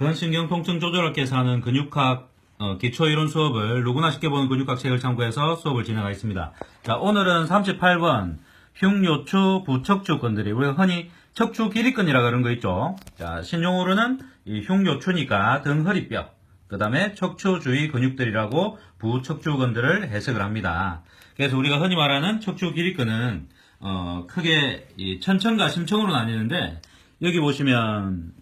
근신경 통증 조절학에서 하는 근육학 어, 기초이론 수업을 누구나 쉽게 보는 근육학 책을 참고해서 수업을 진행하겠습니다. 자, 오늘은 38번 흉요추 부척추근들이 우리가 흔히 척추 길이근이라 그런 거 있죠. 자, 신용어로는 이 흉요추니까 등 허리뼈, 그 다음에 척추 주위 근육들이라고 부척추근들을 해석을 합니다. 그래서 우리가 흔히 말하는 척추 길이근은 어, 크게 이 천청과 심청으로 나뉘는데 여기 보시면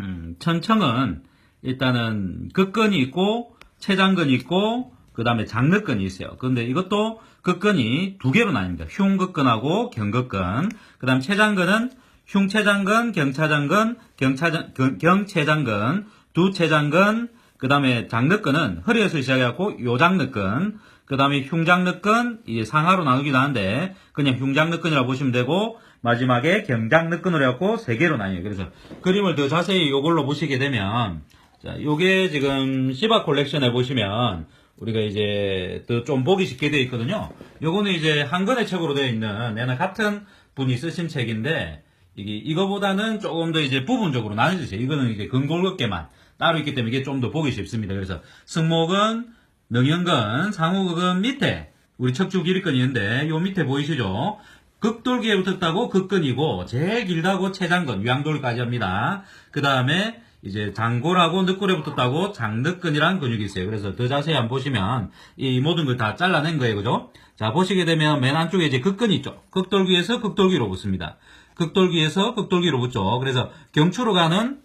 음, 천청은 일단은 극근이 있고 체장근이 있고 그 다음에 장늑근이 있어요. 그런데 이것도 극근이 두 개로 나뉩니다. 흉극근하고 경극근. 그 다음 체장근은 흉체장근, 경차장근, 경차장, 경- 경체장근, 두 체장근, 그 다음에 장늑근은 허리에서 시작해갖고 요장늑근, 그 다음에 흉장늑근, 이제 상하로 나누기도 하는데, 그냥 흉장늑근이라고 보시면 되고, 마지막에 경장늑근으로 해갖고 세 개로 나뉘어요. 그래서 그림을 더 자세히 이걸로 보시게 되면, 자, 요게 지금 시바 콜렉션에 보시면, 우리가 이제 더 좀 보기 쉽게 되어 있거든요. 요거는 이제 한 권의 책으로 되어 있는, 얘는 같은 분이 쓰신 책인데, 이게 이거보다는 조금 더 이제 부분적으로 나눠주세요. 이거는 이제 근골격계만 따로 있기 때문에 이게 좀 더 보기 쉽습니다. 그래서 승모근, 능형근, 상호근은 밑에 우리 척추 길이근이 있는데 요 밑에 보이시죠? 극돌기에 붙었다고 극근이고 제일 길다고 체장근, 위양돌까지 합니다. 그 다음에 이제 장골하고 늑골에 붙었다고 장늑근이라는 근육이 있어요. 그래서 더 자세히 한번 보시면 이 모든 걸 다 잘라낸 거예요. 그죠? 자, 보시게 되면 맨 안쪽에 이제 극근이 있죠. 극돌기에서 극돌기로 붙습니다. 극돌기에서 극돌기로 붙죠. 그래서 경추로 가는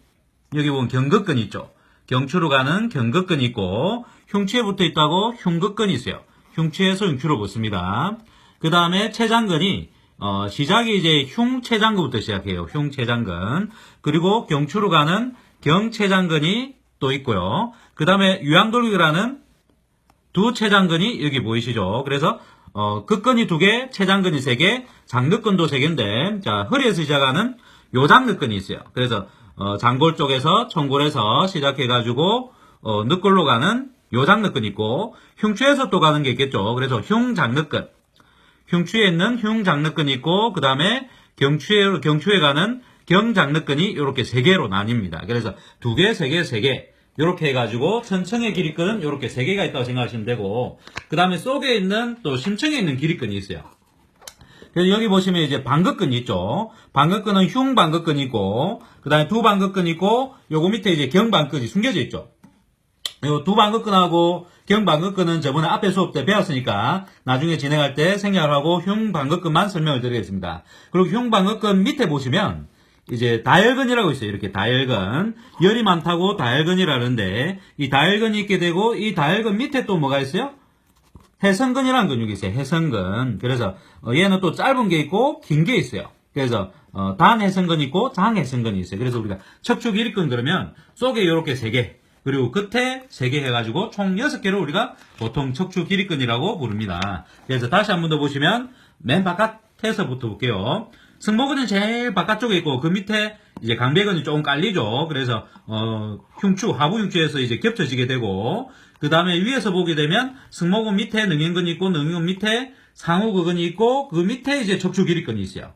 여기 보면 경극근이 있죠. 경추로 가는 경극근이 있고 흉추에 붙어 있다고 흉극근이 있어요. 흉추에서 흉추로 붙습니다. 그 다음에 체장근이 어, 시작이 이제 흉체장근부터 시작해요. 흉체장근. 그리고 경추로 가는 경체장근이 또 있고요. 그 다음에 유양돌기라는 두 체장근이 여기 보이시죠? 그래서 어, 극근이 두 개, 체장근이 세 개, 장늑근도 세 개인데 자 허리에서 시작하는 요장늑근이 있어요. 그래서 어, 장골 쪽에서 청골에서 시작해가지고 어, 늑골로 가는 요장늑근 있고 흉추에서 또 가는 게 있겠죠. 그래서 흉장늑근, 흉추에 있는 흉장늑근이 있고 그 다음에 경추에 경추에 가는 경장늑근이 이렇게 세 개로 나뉩니다. 그래서 두 개, 세 개, 세 개. 이렇게 해가지고 천청의 길이끈은 이렇게 세 개가 있다고 생각하시면 되고 그 다음에 속에 있는 또 심청에 있는 길이끈이 있어요. 그래서 여기 보시면 이제 방극근이 있죠. 방극근은 흉방극근이 있고 그 다음에 두방극근이 있고 요거 밑에 이제 경방극이 숨겨져 있죠. 요 두방극근하고 경방극근은 저번에 앞에 수업 때 배웠으니까 나중에 진행할 때 생략을 하고 흉방극근만 설명을 드리겠습니다. 그리고 흉방극근 밑에 보시면 이제 다혈근이라고 있어요. 이렇게 다혈근. 열이 많다고 다혈근이라는데 이 다혈근이 있게 되고 이 다혈근 밑에 또 뭐가 있어요? 해성근이라는 근육이 있어요. 해성근. 그래서 어, 얘는 또 짧은 게 있고 긴 게 있어요. 그래서 어, 단해성근이 있고 장해성근이 있어요. 그래서 우리가 척추 길이근 그러면 속에 이렇게 세 개, 그리고 끝에 세개 해가지고 총 여섯 개를 우리가 보통 척추 길이근이라고 부릅니다. 그래서 다시 한 번 더 보시면 맨 바깥에서부터 볼게요. 승모근은 제일 바깥쪽에 있고 그 밑에 이제 강배근이 조금 깔리죠. 그래서 어, 흉추 하부 흉추에서 이제 겹쳐지게 되고 그 다음에 위에서 보게 되면 승모근 밑에 능형근이 있고 능형근 밑에 상호근이 있고 그 밑에 이제 척추 길이근이 있어요.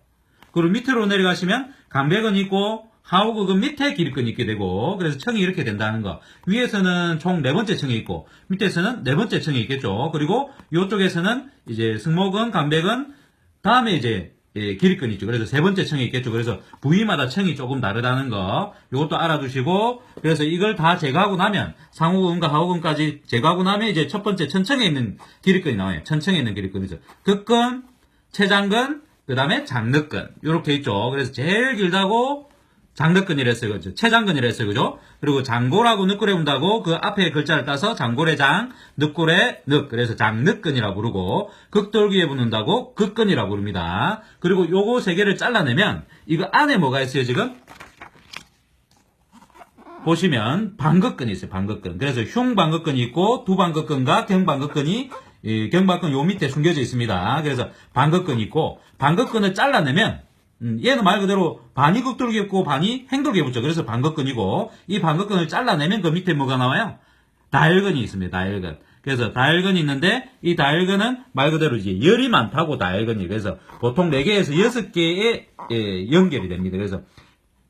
그리고 밑으로 내려가시면 강배근이 있고 하우극은 밑에 길이근이 있게 되고 그래서 청이 이렇게 된다는 거 위에서는 총 네 번째 층이 있고 밑에서는 네 번째 층이 있겠죠 그리고 이쪽에서는 이제 승모근 강배근 다음에 이제 예, 길이근이 있죠. 그래서 세 번째 층이 있겠죠. 그래서 부위마다 층이 조금 다르다는 거, 이것도 알아두시고, 그래서 이걸 다 제거하고 나면, 상호근과 하호근까지 제거하고 나면 이제 첫 번째 천층에 있는 길이근이 나와요. 천층에 있는 길이근이죠. 극근, 체장근, 그 다음에 장늑근. 이렇게 있죠. 그래서 제일 길다고 장늑근이랬어요. 그죠? 체장근이랬어요. 그죠? 그리고 장골하고 늑골에 온다고 그 앞에 글자를 따서 장골의 장, 늑골의 늑. 그래서 장늑근이라고 부르고, 극돌기에 붙는다고 극근이라고 부릅니다. 그리고 요거 세 개를 잘라내면, 이거 안에 뭐가 있어요, 지금? 보시면 방극근이 있어요. 방극근. 그래서 흉방극근이 있고 두방극근과 경방극근이 이 경방극근 요 밑에 숨겨져 있습니다. 그래서 방극근이 있고 방극근을 잘라내면 음, 얘는 말 그대로 반이 극돌기 있고 반이 행돌기 붙죠. 그래서 방극근이고 이 방극근을 잘라내면 그 밑에 뭐가 나와요? 다혈근이 있습니다. 다혈근. 그래서 다혈근이 있는데 이 다혈근은 말 그대로 이제 열이 많다고 다혈근이 그래서 보통 4개에서 6개의 예, 연결이 됩니다. 그래서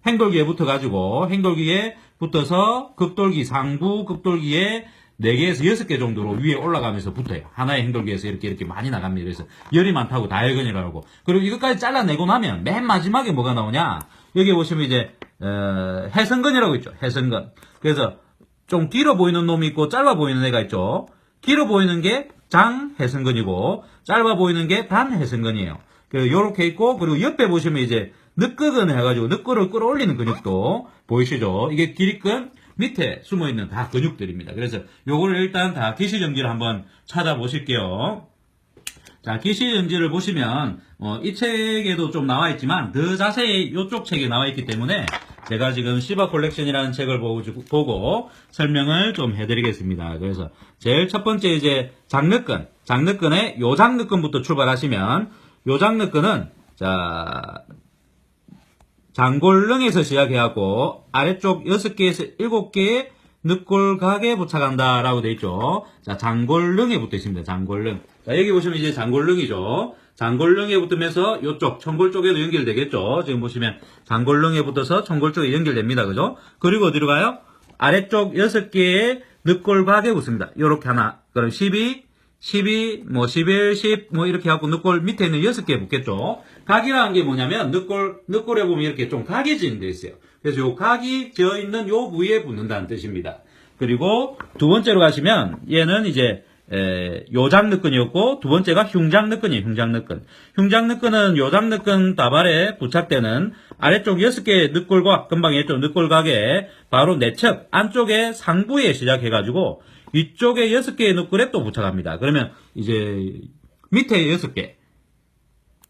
행돌기에 붙어가지고 행돌기에 붙어서 극돌기 상부 극돌기에 4개에서 6개 정도로 위에 올라가면서 붙어요. 하나의 행돌기에서 이렇게 이렇게 많이 나갑니다. 그래서 열이 많다고 다혈근이라고 하고 그리고 이것까지 잘라내고 나면 맨 마지막에 뭐가 나오냐 여기 보시면 이제 어, 해성근이라고 있죠. 해성근. 그래서 좀 길어 보이는 놈이 있고 짧아 보이는 애가 있죠. 길어 보이는 게 장해성근이고 짧아 보이는 게 단해성근이에요. 그 요렇게 있고 그리고 옆에 보시면 이제 늑근근 해가지고 늑근을 끌어올리는 근육도 보이시죠? 이게 길이근 밑에 숨어 있는 다 근육들입니다. 그래서 요거를 일단 다 기시정지를 한번 찾아보실게요. 자, 기시정지를 보시면 어, 이 책에도 좀 나와 있지만 더 자세히 이쪽 책에 나와 있기 때문에 제가 지금 시바 콜렉션이라는 책을 보고, 보고 설명을 좀 해드리겠습니다. 그래서 제일 첫 번째 이제 장르근, 장르근의 요 장르근부터 출발하시면 요 장르근은 자 장골릉에서 시작해갖고 아래쪽 6개에서 7개의 늑골 각에 부착한다 라고 돼 있죠. 자, 장골릉에 붙어 있습니다. 장골릉. 자, 여기 보시면 이제 장골릉이죠. 장골릉에 붙으면서 이쪽 청골 쪽에도 연결되겠죠. 지금 보시면 장골릉에 붙어서 청골 쪽에 연결됩니다. 그죠? 그리고 어디로 가요? 아래쪽 6개의 늑골 각에 붙습니다. 요렇게 하나. 그럼 12, 12, 뭐 11, 10, 뭐 이렇게 하고 늑골 밑에 있는 6개 붙겠죠. 각이라는 게 뭐냐면 늑골, 늑골에 보면 이렇게 좀 각이 지는 데 있어요. 그래서 요 각이 지어 있는 요 부위에 붙는다는 뜻입니다. 그리고 두 번째로 가시면 얘는 이제 에, 요장늑근이었고 두 번째가 흉장늑근이에요. 흉장늑근. 흉장늑근은 요장늑근 다발에 부착되는 아래쪽 6개의 늑골과 금방 했죠. 늑골각에 바로 내측 안쪽에 상부에 시작해가지고 위쪽에 6개의 늑골에 또 부착합니다. 그러면 이제 밑에 6개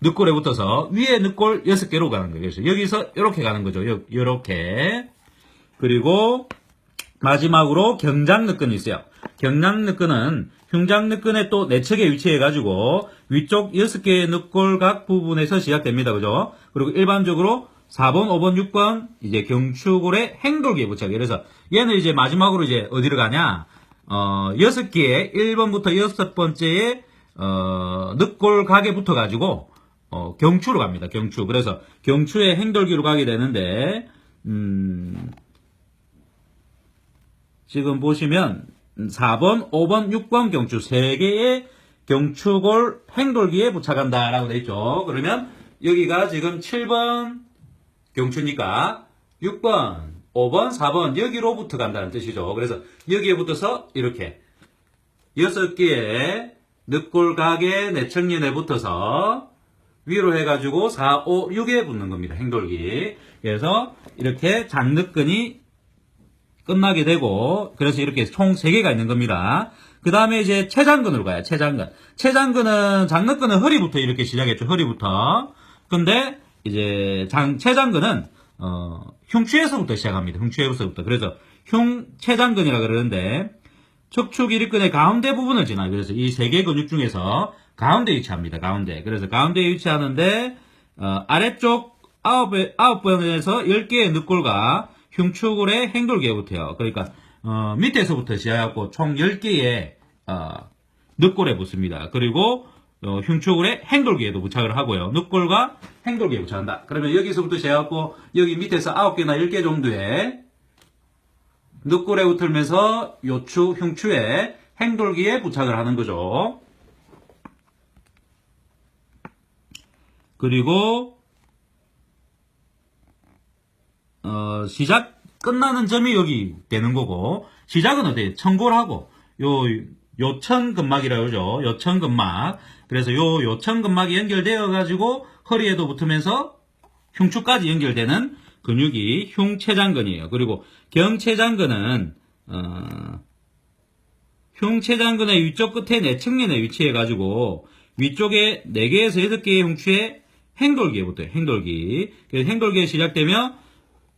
늑골에 붙어서 위에 늑골 6개로 가는 거예요. 여기서 이렇게 가는 거죠. 이렇게 그리고 마지막으로 경장늑근이 있어요. 경장늑근은 흉장늑근의 또 내측에 위치해가지고 위쪽 6개의 늑골각 부분에서 시작됩니다. 그죠? 그리고 일반적으로 4번, 5번, 6번 이제 경추골의 행돌기에 부착해. 그래서 얘는 이제 마지막으로 이제 어디로 가냐? 어, 6개의 1번부터 6번째의 어, 늑골각에 붙어가지고 어, 경추로 갑니다. 경추. 그래서 경추의 행돌기로 가게 되는데 음, 지금 보시면 4번, 5번, 6번 경추 3개의 경추골 행돌기에 부착한다라고 되어 있죠. 그러면 여기가 지금 7번 경추니까 6번, 5번, 4번 여기로 붙어 간다는 뜻이죠. 그래서 여기에 붙어서 이렇게 6개의 늑골각의 내청년에 붙어서 위로 해가지고 4, 5, 6에 붙는 겁니다. 행돌기. 그래서 이렇게 장늑근이 끝나게 되고 그래서 이렇게 총 3개가 있는 겁니다. 그 다음에 이제 체장근으로 가요. 체장근. 체장근은 장늑근은 허리부터 이렇게 시작했죠. 허리부터. 근데 이제 장 체장근은 어, 흉추에서부터 시작합니다. 흉추에서부터. 그래서 흉체장근이라 그러는데 척추 기립근의 가운데 부분을 지나요. 그래서 이 세 개 근육 중에서 가운데 위치합니다. 가운데. 그래서 가운데 위치하는데 어, 아래쪽 아홉 아홉 번에서 열 개의 늑골과 흉추골의 붙어요. 그러니까 어, 밑에서부터 시작하고 총 10개의 어, 늑골에 붙습니다. 그리고 어, 흉추골의 행돌기에도 부착을 하고요. 늑골과 행돌기에 부착한다. 그러면 여기서부터 시작하고 여기 밑에서 9개나 10개 정도의 늑골에 붙으면서 요추, 흉추의 행돌기에 부착을 하는 거죠. 그리고 어, 시작 끝나는 점이 여기 되는 거고 시작은 어디 청골하고 요 요천근막이라고 그러죠. 요천근막. 그래서 요 요천근막이 연결되어 가지고 허리에도 붙으면서 흉추까지 연결되는 근육이 흉체장근이에요. 그리고 경체장근은 어, 흉체장근의 위쪽 끝에 내측면에 위치해 가지고 위쪽에 4개에서 6개의 흉추에 행돌기에 붙어요. 행돌기. 그래서 행돌기에 시작되며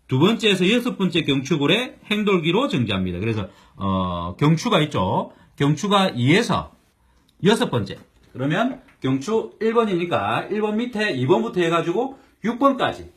두 번째에서 여섯 번째 경추골에 행돌기로 정지합니다. 그래서 어, 경추가 있죠. 경추가 2에서 여섯 번째. 그러면 경추 1번이니까 1번 밑에 2번부터 해가지고 6번까지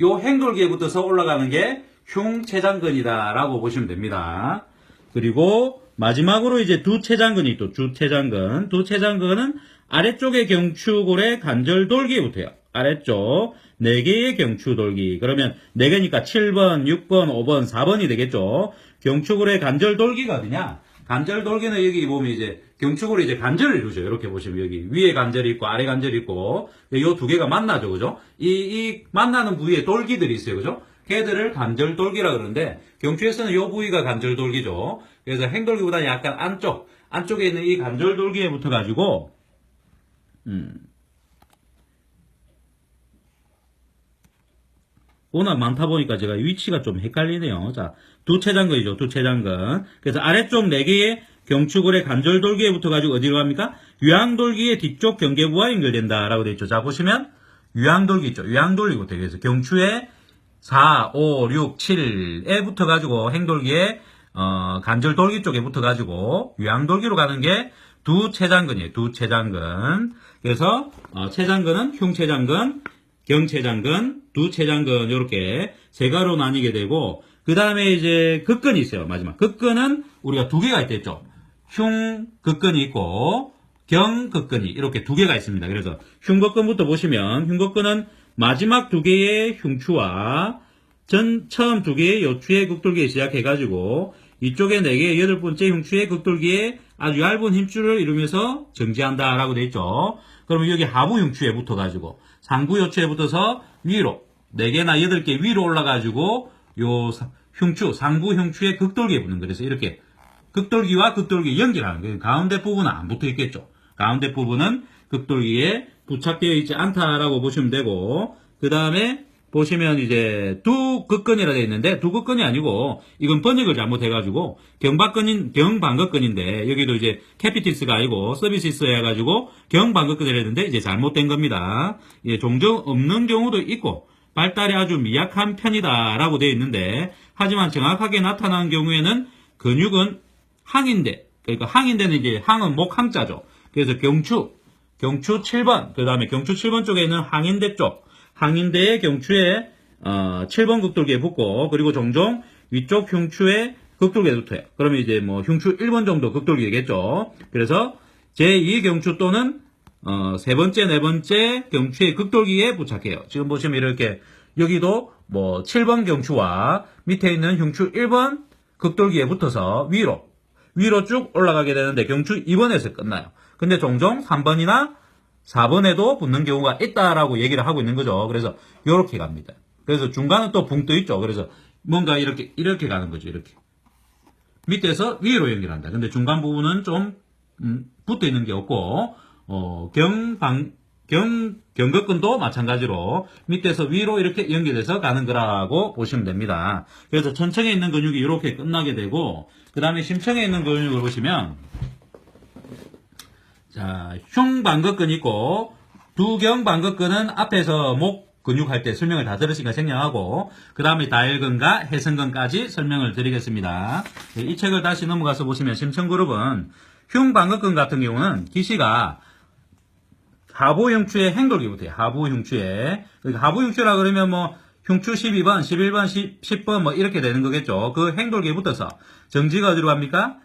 요 행돌기에 붙어서 올라가는 게 흉체장근이다 라고 보시면 됩니다. 그리고 마지막으로 이제 두체장근이 있죠. 두체장근. 두체장근은 아래쪽의 경추골의 관절돌기에 붙어요. 아래쪽 4개의 경추 돌기. 그러면 4개니까 7번, 6번, 5번, 4번이 되겠죠. 경축을의 간절 돌기가 어디냐? 간절 돌기는 여기 보면 이제 경축으로 이제 간절을 이루죠. 이렇게 보시면 여기 위에 간절이 있고 아래 간절이 있고 요두 개가 만나죠. 그죠? 이, 이 만나는 부위에 돌기들이 있어요. 그죠? 걔들을 간절 돌기라 그러는데 경추에서는 요 부위가 간절 돌기죠. 그래서 행돌기보다 약간 안쪽, 안쪽에 있는 이 간절 돌기에 붙어 가지고 음. 워낙 많다 보니까 제가 위치가 좀 헷갈리네요. 자, 두 체장근이죠. 두 체장근. 그래서 아래쪽 4개의 경추골의 관절 돌기에 붙어가지고 어디로 갑니까? 유양돌기의 뒤쪽 경계부와 연결된다라고 되어 있죠. 자, 보시면 유양돌기 있죠. 유양돌기부터 그래서 경추의 4, 5, 6, 7에 붙어가지고 행돌기에 어, 관절돌기 쪽에 붙어가지고 유양돌기로 가는 게 두 체장근이에요. 두 체장근. 그래서 어, 체장근은 흉체장근, 경체장근, 두체장근 이렇게 세 가로 나뉘게 되고 그 다음에 이제 극근이 있어요. 마지막 극근은 우리가 두 개가 있댔죠. 흉 극근이 있고 경 극근이 이렇게 두 개가 있습니다. 그래서 흉극근부터 보시면 흉극근은 마지막 두 개의 흉추와 전 처음 두 개의 요추의 극돌기에 시작해가지고 이쪽에 네 개의 여덟 번째 흉추의 극돌기에 아주 얇은 힘줄을 이루면서 정지한다라고 돼 있죠. 그러면 여기 하부 흉추에 붙어가지고 상부 요추에 붙어서 위로 네 개나 여덟 개 위로 올라가지고 요 사- 흉추 상부 흉추의 극돌기에 붙는. 그래서 이렇게 극돌기와 극돌기 연결하는 거예요. 가운데 부분은 안 붙어 있겠죠. 가운데 부분은 극돌기에 부착되어 있지 않다라고 보시면 되고 그 다음에 보시면 이제 두 극근이라 되어 있는데 두 극근이 아니고 이건 번역을 잘못해가지고 경박근인 경방극근인데 여기도 이제 캐피티스가 아니고 서비시스 해가지고 경방극근이라 했는데 이제 잘못된 겁니다. 예, 종종 없는 경우도 있고 발달이 아주 미약한 편이다라고 되어 있는데 하지만 정확하게 나타난 경우에는 근육은 항인대 그러니까 항인대는 이제 항은 목 항자죠. 그래서 경추 경추 7번 그 다음에 경추 7번 쪽에 있는 항인대 쪽 항인대의 경추에 어, 7번 극돌기에 붙고 그리고 종종 위쪽 흉추에 극돌기에 붙어요. 그러면 이제 뭐 흉추 1번 정도 극돌기겠죠. 그래서 제2 경추 또는 어, 세 번째, 네 번째 경추의 극돌기에 부착해요. 지금 보시면 이렇게 여기도 뭐 7번 경추와 밑에 있는 흉추 1번 극돌기에 붙어서 위로 위로 쭉 올라가게 되는데 경추 2번에서 끝나요. 근데 종종 3번이나 4번에도 붙는 경우가 있다라고 얘기를 하고 있는 거죠. 그래서 이렇게 갑니다. 그래서 중간은 또 붕 떠 있죠. 그래서 뭔가 이렇게 이렇게 가는 거죠. 이렇게 밑에서 위로 연결한다. 근데 중간 부분은 좀 음, 붙어 있는 게 없고 어, 경방 경 경극근도 마찬가지로 밑에서 위로 이렇게 연결해서 가는 거라고 보시면 됩니다. 그래서 천청에 있는 근육이 이렇게 끝나게 되고 그 다음에 심청에 있는 근육을 보시면 자, 흉 방극근 있고 두경 방극근은 앞에서 목 근육 할 때 설명을 다 들으시니까 생략하고 그 다음에 다혈근과 해성근까지 설명을 드리겠습니다. 네, 이 책을 다시 넘어가서 보시면 심청그룹은 흉방극근 같은 경우는 기시가 하부 흉추의 행돌기부터요. 하부 흉추에 그러니까 하부 흉추라 그러면 뭐 흉추 12번, 11번, 10, 번뭐 이렇게 되는 거겠죠. 그 행돌기에 붙어서 정지가 어디로 갑니까?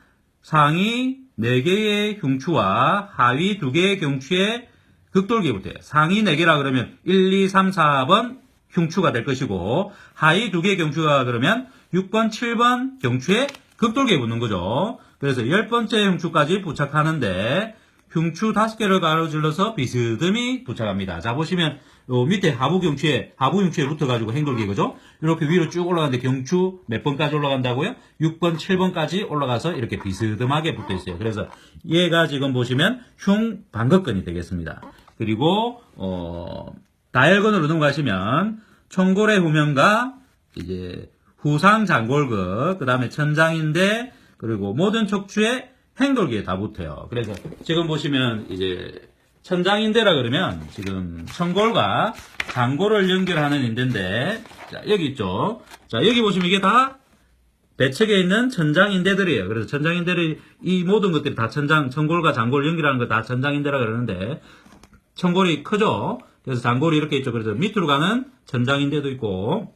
상위 4개의 흉추와 하위 2개의 경추의 붙어요. 상위 4개라 그러면 1, 2, 3, 4번 흉추가 될 것이고 하위 2개의 경추가 그러면 6번, 7번 경추의 극돌기에 붙는 거죠. 그래서 10번째 흉추까지 부착하는데 흉추 5개를 가로질러서 비스듬히 부착합니다. 자 보시면 요 밑에 하부 경추에 하부 흉추에 붙어 가지고 행돌기 그죠? 이렇게 위로 쭉 올라가는데 경추 몇 번까지 올라간다고요? 6번, 7번까지 올라가서 이렇게 비스듬하게 붙어 있어요. 그래서 얘가 지금 보시면 흉 반극근이 되겠습니다. 그리고 어 다혈근으로 넘어가시면 청골의 후면과 이제 후상 장골극, 그 다음에 천장인대, 그리고 모든 척추에 행돌기에 다 붙어요. 그래서 지금 보시면 이제 천장인대라 그러면 지금 청골과 장골을 연결하는 인대인데, 자, 여기 있죠. 자, 여기 보시면 이게 다 배측에 있는 천장인대들이에요. 그래서 천장인대를, 이 모든 것들이 다 천장, 청골과 장골을 연결하는 거 다 천장인대라 그러는데, 청골이 크죠? 그래서 장골이 이렇게 있죠. 그래서 밑으로 가는 천장인대도 있고,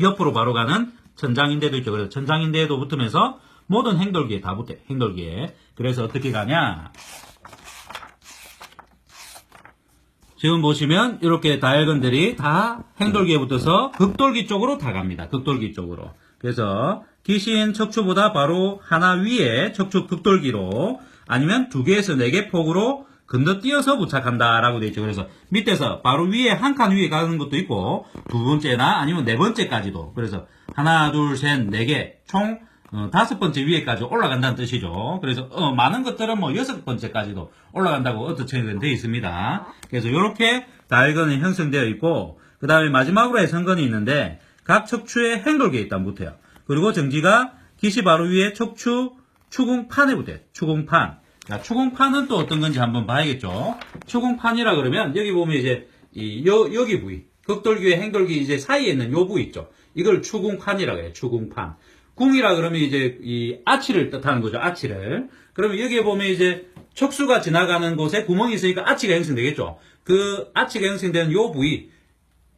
옆으로 바로 가는 천장인대도 있죠. 그래서 천장인대에도 붙으면서 모든 행돌기에 다 붙어요. 행돌기에. 그래서 어떻게 가냐? 지금 보시면 이렇게 다혈근들이 다 행돌기에 붙어서 극돌기 쪽으로 다 갑니다. 극돌기 쪽으로. 그래서 기신 척추보다 바로 하나 위에 척추 극돌기로 아니면 두 개에서 네 개 폭으로 건너뛰어서 부착한다라고 되어 있죠. 그래서 밑에서 바로 위에 한 칸 위에 가는 것도 있고 두 번째나 아니면 네 번째까지도 그래서 하나 둘 셋 네 개 총 어, 다섯 번째 위에까지 올라간다는 뜻이죠. 그래서 어, 많은 것들은 뭐 여섯 번째까지도 올라간다고 어떻게 되어 있습니다. 그래서 이렇게 다혈근이 형성되어 있고 그 다음에 마지막으로 해성근이 있는데 각 척추에 행돌기에 있다 붙어요. 그리고 정지가 기시 바로 위에 척추 추궁판에 붙어요. 추궁판. 자, 추궁판은 또 어떤 건지 한번 봐야겠죠. 추궁판이라 그러면 여기 보면 이제 이 여, 여기 부위 극돌기와 행돌기 이제 사이에 있는 요 부위 있죠. 이걸 추궁판이라고 해요. 추궁판. 궁이라 그러면 이제 이 아치를 뜻하는 거죠. 아치를. 그러면 여기에 보면 이제 척수가 지나가는 곳에 구멍이 있으니까 아치가 형성되겠죠. 그 아치가 형성되는 요 부위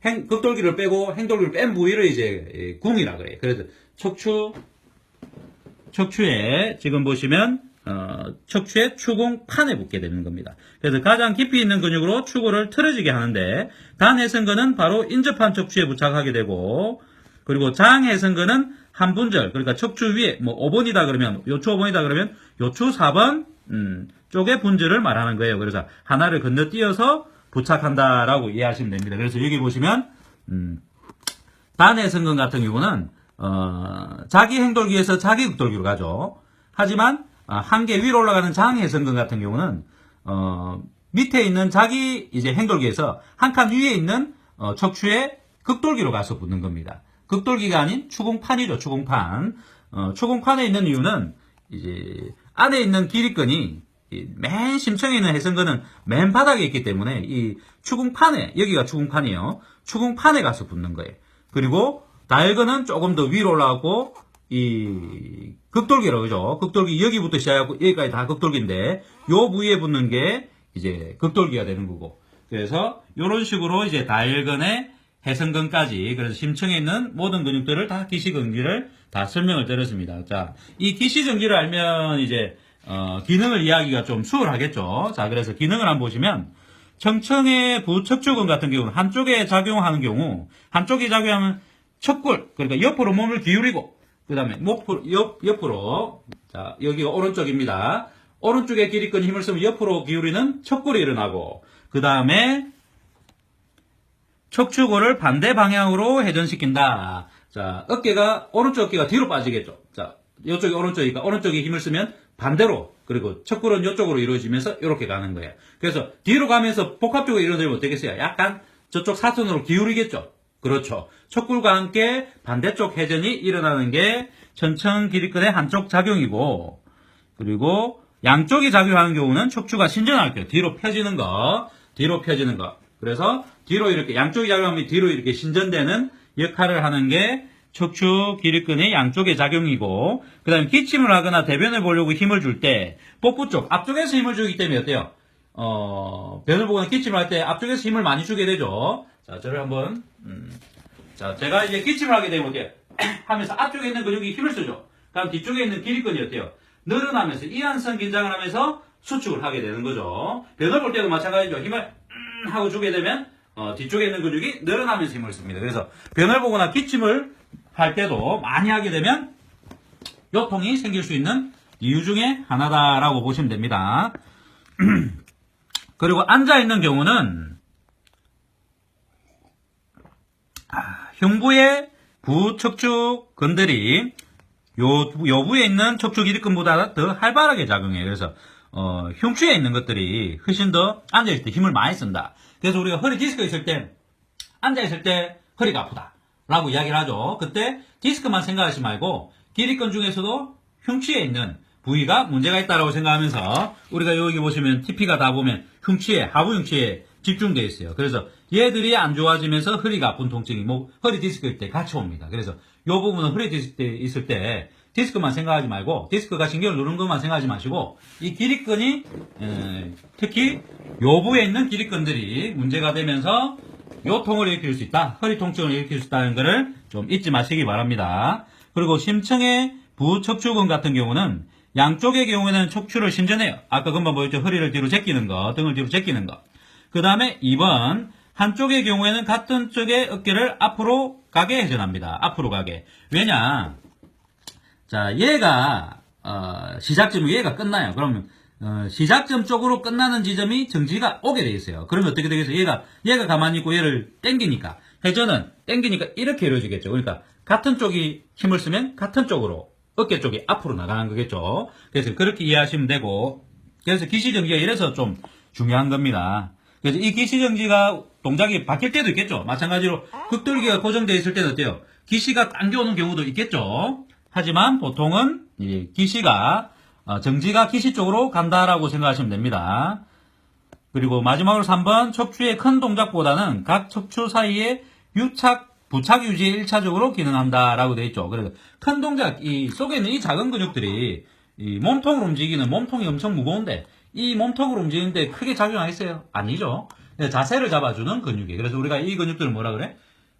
행, 극돌기를 빼고 행돌기를 뺀 부위를 이제 예, 궁이라 그래요. 그래서 척추 척추에 지금 보시면 어, 척추의 추궁 판에 붙게 되는 겁니다. 그래서 가장 깊이 있는 근육으로 추구를 틀어지게 하는데 단해성근은 바로 인접한 척추에 부착하게 되고 그리고 장해성근은 한 분절 그러니까 척추 위에 뭐 5번이다 그러면 요추 5번이다 그러면 요추 4번 음, 쪽의 분절을 말하는 거예요. 그래서 하나를 건너뛰어서 부착한다라고 이해하시면 됩니다. 그래서 여기 보시면 음, 단해성근 같은 경우는 어, 자기 행돌기에서 자기 극돌기로 가죠. 하지만 아, 한개 위로 올라가는 장해 성근 같은 경우는 어, 밑에 있는 자기 이제 행돌기에서 한 칸 위에 있는 어, 척추의 극돌기로 가서 붙는 겁니다. 극돌기가 아닌 추궁판이죠. 추궁판. 어, 추궁판에 있는 이유는 이제 안에 있는 기립근이 이맨 심층에 있는 해성근은 맨 바닥에 있기 때문에 이 추궁판에 여기가 추궁판이에요. 추궁판에 가서 붙는 거예요. 그리고 다혈근은 조금 더 위로 올라가고 이 극돌기라고 그죠? 극돌기 여기부터 시작하고 여기까지 다 극돌기인데 요 부위에 붙는 게 이제 극돌기가 되는 거고. 그래서 이런 식으로 이제 다혈근의 해성근까지 그래서 심층에 있는 모든 근육들을 다 기시근기를 다 설명을 드렸습니다. 자, 이 기시전기를 알면 이제 어, 기능을 이해하기가 좀 수월하겠죠. 자, 그래서 기능을 한번 보시면 청청의 부척추근 같은 경우는 한쪽에 작용하는 경우 한쪽이 작용하면 척골 그러니까 옆으로 몸을 기울이고 그 다음에 옆, 옆으로 자 여기가 오른쪽입니다. 오른쪽에 기립근 힘을 쓰면 옆으로 기울이는 척골이 일어나고 그 다음에 척추골을 반대 방향으로 회전시킨다. 자, 어깨가, 오른쪽 어깨가 뒤로 빠지겠죠. 자, 이쪽이 오른쪽이니까 오른쪽에 힘을 쓰면 반대로, 그리고 척골은 이쪽으로 이루어지면서 이렇게 가는 거예요. 그래서 뒤로 가면서 복합적으로 이루어지면 어떻겠어요? 약간 저쪽 사선으로 기울이겠죠. 그렇죠. 척골과 함께 반대쪽 회전이 일어나는 게 천천 기립근의 한쪽 작용이고, 그리고 양쪽이 작용하는 경우는 척추가 신전할 거예요. 뒤로 펴지는 거, 뒤로 펴지는 거. 그래서 뒤로 이렇게 양쪽이 작용하면 뒤로 이렇게 신전되는 역할을 하는 게 척추 기립근의 양쪽의 작용이고 그 다음에 기침을 하거나 대변을 보려고 힘을 줄 때 복부 쪽 앞쪽에서 힘을 주기 때문에 어때요? 어, 변을 보거나 기침을 할 때 앞쪽에서 힘을 많이 주게 되죠. 자, 저를 한번 음, 자, 제가 이제 기침을 하게 되면 어때요? 하면서 앞쪽에 있는 근육이 힘을 쓰죠. 그럼 뒤쪽에 있는 기립근이 어때요? 늘어나면서 이완성 긴장을 하면서 수축을 하게 되는 거죠. 변을 볼 때도 마찬가지죠. 힘을 음 하고 주게 되면 어, 뒤쪽에 있는 근육이 늘어나면서 힘을 씁니다. 그래서 변을 보거나 기침을 할 때도 많이 하게 되면 요통이 생길 수 있는 이유 중에 하나다라고 보시면 됩니다. 그리고 앉아 있는 경우는 아, 흉부의 부척추 근들이 요, 요부에 있는 척추 기립근보다 더 활발하게 작용해요. 그래서 어, 흉추에 있는 것들이 훨씬 더 앉아있을 때 힘을 많이 쓴다. 그래서 우리가 허리 디스크 있을 때, 앉아있을 때 허리가 아프다. 라고 이야기를 하죠. 그때 디스크만 생각하지 말고, 기립근 중에서도 흉추에 있는 부위가 문제가 있다라고 생각하면서, 우리가 여기 보시면 TP가 다 보면 흉추에, 하부 흉추에 집중되어 있어요. 그래서 얘들이 안 좋아지면서 허리가 아픈 통증이 뭐, 허리 디스크일 때 같이 옵니다. 그래서 이 부분은 허리 디스크 있을 때 디스크만 생각하지 말고 디스크가 신경을 누르는 것만 생각하지 마시고 이 기립근이 에, 특히 요부에 있는 기립근들이 문제가 되면서 요통을 일으킬 수 있다. 허리 통증을 일으킬 수 있다는 것을 좀 잊지 마시기 바랍니다. 그리고 심층의 부척추근 같은 경우는 양쪽의 경우에는 척추를 신전해요. 아까 금방 보였죠. 허리를 뒤로 제끼는 거, 등을 뒤로 제끼는 거. 그 다음에 2번 한쪽의 경우에는 같은 쪽의 어깨를 앞으로 가게 회전합니다. 앞으로 가게. 왜냐? 자, 얘가 어, 시작점 얘가 끝나요. 그러면 어, 시작점 쪽으로 끝나는 지점이 정지가 오게 돼 있어요. 그러면 어떻게 되겠어요? 얘가 얘가 가만히 있고 얘를 땡기니까 회전은 땡기니까 이렇게 이루어지겠죠. 그러니까 같은 쪽이 힘을 쓰면 같은 쪽으로 어깨 쪽이 앞으로 나가는 거겠죠. 그래서 그렇게 이해하시면 되고 그래서 기시정지가 이래서 좀 중요한 겁니다. 그래서 이 기시정지가 동작이 바뀔 때도 있겠죠. 마찬가지로 극돌기가 고정되어 있을 때는 어때요? 기시가 당겨오는 경우도 있겠죠. 하지만 보통은 이 기시가 어, 정지가 기시 쪽으로 간다라고 생각하시면 됩니다. 그리고 마지막으로 3번 척추의 큰 동작보다는 각 척추 사이에 유착 부착 유지에 1차적으로 기능한다라고 되어 있죠. 그래서 큰 동작 이 속에 있는 이 작은 근육들이 이 몸통으로 움직이는 몸통이 엄청 무거운데 이 몸통으로 움직이는데 크게 작용하겠어요? 아니죠. 자세를 잡아주는 근육이에요. 그래서 우리가 이 근육들을 뭐라 그래?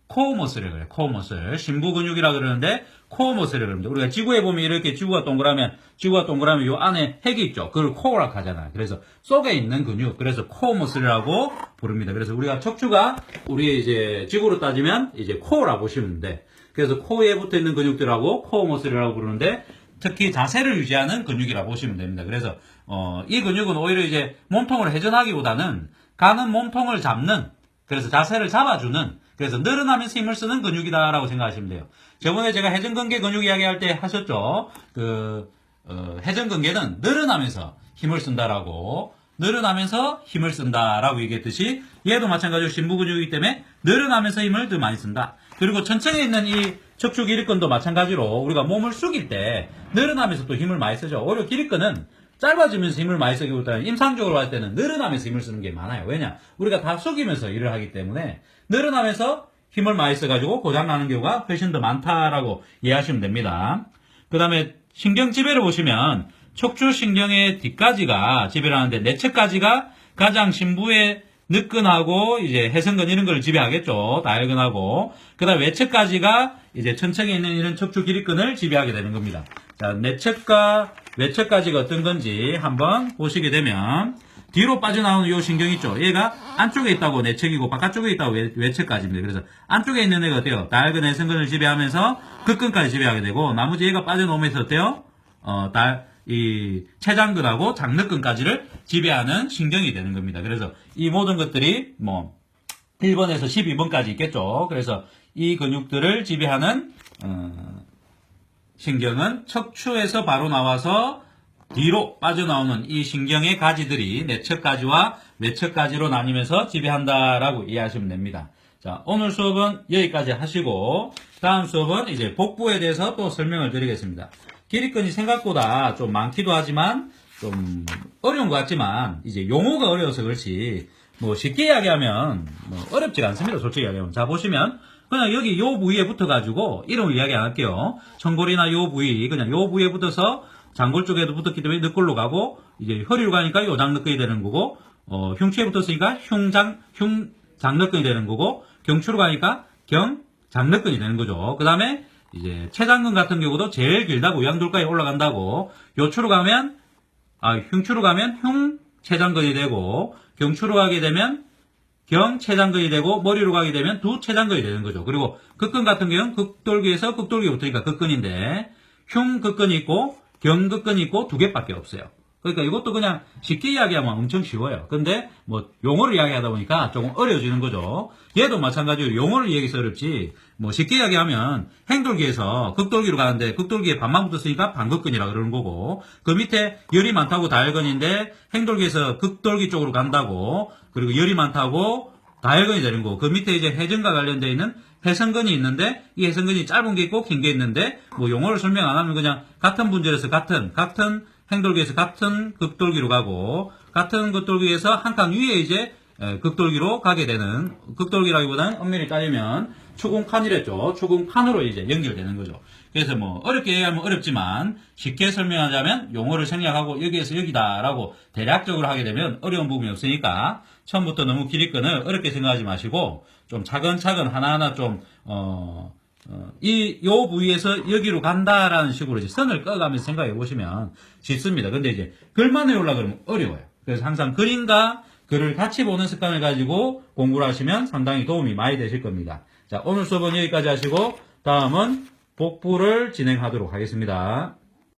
코어 머슬을 그래. 코어 머슬. 심부 근육이라 그러는데 코어 머슬을 그럽니다. 우리가 지구에 보면 이렇게 지구가 동그라면 지구가 동그라면 요 안에 핵이 있죠. 그걸 코어라고 하잖아요. 그래서 속에 있는 근육. 그래서 코어 머슬이라고 부릅니다. 그래서 우리가 척추가 우리 이제 지구로 따지면 이제 코어라고 보시면 돼. 그래서 코어에 붙어 있는 근육들하고 코어 머슬이라고 부르는데 특히 자세를 유지하는 근육이라고 보시면 됩니다. 그래서 어, 이 근육은 오히려 이제 몸통을 회전하기보다는 가는 몸통을 잡는 그래서 자세를 잡아주는 그래서 늘어나면서 힘을 쓰는 근육이다라고 생각하시면 돼요. 저번에 제가 회전근개 근육 이야기할 때 하셨죠. 그 어, 회전근개는 늘어나면서 힘을 쓴다라고 늘어나면서 힘을 쓴다라고 얘기했듯이 얘도 마찬가지로 심부 근육이기 때문에 늘어나면서 힘을 더 많이 쓴다. 그리고 천층에 있는 이 척추 기립근도 마찬가지로 우리가 몸을 숙일 때 늘어나면서 또 힘을 많이 쓰죠. 오히려 기립근은 짧아지면서 힘을 많이 쓰기보다는 임상적으로 할 때는 늘어나면서 힘을 쓰는 게 많아요. 왜냐? 우리가 다 숙이면서 일을 하기 때문에 늘어나면서 힘을 많이 써가지고 고장나는 경우가 훨씬 더 많다라고 이해하시면 됩니다. 그 다음에 신경 지배를 보시면 척추신경의 뒷가지가 지배를 하는데 내측가지가 가장 심부에 늦근하고 이제 해성근 이런 걸 지배하겠죠. 다혈근하고. 그 다음 외측가지가 이제 천척에 있는 이런 척추 기립근을 지배하게 되는 겁니다. 자, 내측과 외측가지가 어떤 건지 한번 보시게 되면 뒤로 빠져나오는 요 신경 있죠. 얘가 안쪽에 있다고 내측이고 바깥쪽에 있다고 외, 외측까지입니다. 그래서 안쪽에 있는 애가 어때요? 다혈근 해성근을 지배하면서 극근까지 지배하게 되고 나머지 얘가 빠져나오면서 어때요? 어, 달, 이 체장근하고 장늑근까지를 지배하는 신경이 되는 겁니다. 그래서 이 모든 것들이 뭐 1번에서 12번까지 있겠죠. 그래서 이 근육들을 지배하는 어, 신경은 척추에서 바로 나와서 뒤로 빠져나오는 이 신경의 가지들이 내측 가지와 외측 가지로 나뉘면서 지배한다라고 이해하시면 됩니다. 자, 오늘 수업은 여기까지 하시고 다음 수업은 이제 복부에 대해서 또 설명을 드리겠습니다. 기립근이 생각보다 좀 많기도 하지만 좀 어려운 것 같지만 이제 용어가 어려워서 그렇지 뭐 쉽게 이야기하면 뭐 어렵지가 않습니다. 솔직히 이야기하면. 자, 보시면 그냥 여기 요 부위에 붙어가지고 이름을 이야기 안 할게요. 청골이나 요 부위 그냥 요 부위에 붙어서 장골 쪽에도 붙었기 때문에 늑골로 가고 이제 허리로 가니까 요장 늑근이 되는 거고 어, 흉추에 붙었으니까 흉장 흉장 늑근이 되는 거고 경추로 가니까 경장늑근이 되는 거죠. 그 다음에 이제 체장근 같은 경우도 제일 길다고 요양돌까지 올라간다고 요추로 가면 아 흉추로 가면 흉 체장근이 되고 경추로 가게 되면 경체장근이 되고 머리로 가게 되면 두체장근이 되는 거죠. 그리고 극근 같은 경우는 극돌기에서 극돌기 붙으니까 극근인데 흉 극근이 있고 경 극근이 있고 두 개밖에 없어요. 그러니까 이것도 그냥 쉽게 이야기하면 엄청 쉬워요. 근데 뭐 용어를 이야기하다 보니까 조금 어려워지는 거죠. 얘도 마찬가지로 용어를 얘기해서 어렵지 뭐 쉽게 이야기하면 행돌기에서 극돌기로 가는데 극돌기에 반만 붙었으니까 반극근이라 그러는 거고 그 밑에 열이 많다고 다혈근인데 행돌기에서 극돌기 쪽으로 간다고 그리고 열이 많다고 다혈근이 되는 거고 그 밑에 이제 회전과 관련되어 있는 해성근이 있는데 이 해성근이 짧은 게 있고 긴 게 있는데 뭐 용어를 설명 안 하면 그냥 같은 분절에서 같은 같은 행돌기에서 같은 극돌기로 가고 같은 극돌기에서 한 칸 위에 이제 에, 극돌기로 가게 되는 극돌기라기보다는 엄밀히 따지면 추궁칸이랬죠. 추궁칸으로 이제 연결되는 거죠. 그래서 뭐 어렵게 얘기하면 어렵지만 쉽게 설명하자면 용어를 생략하고 여기에서 여기다라고 대략적으로 하게 되면 어려운 부분이 없으니까 처음부터 너무 기립근을 어렵게 생각하지 마시고 좀 차근차근 하나하나 좀 어, 부위에서 여기로 간다라는 식으로 이제 선을 꺼가면서 생각해 보시면 쉽습니다. 근데 이제 글만 외우려 그러면 어려워요. 그래서 항상 그림과 글을 같이 보는 습관을 가지고 공부를 하시면 상당히 도움이 많이 되실 겁니다. 자, 오늘 수업은 여기까지 하시고 다음은 복부를 진행하도록 하겠습니다.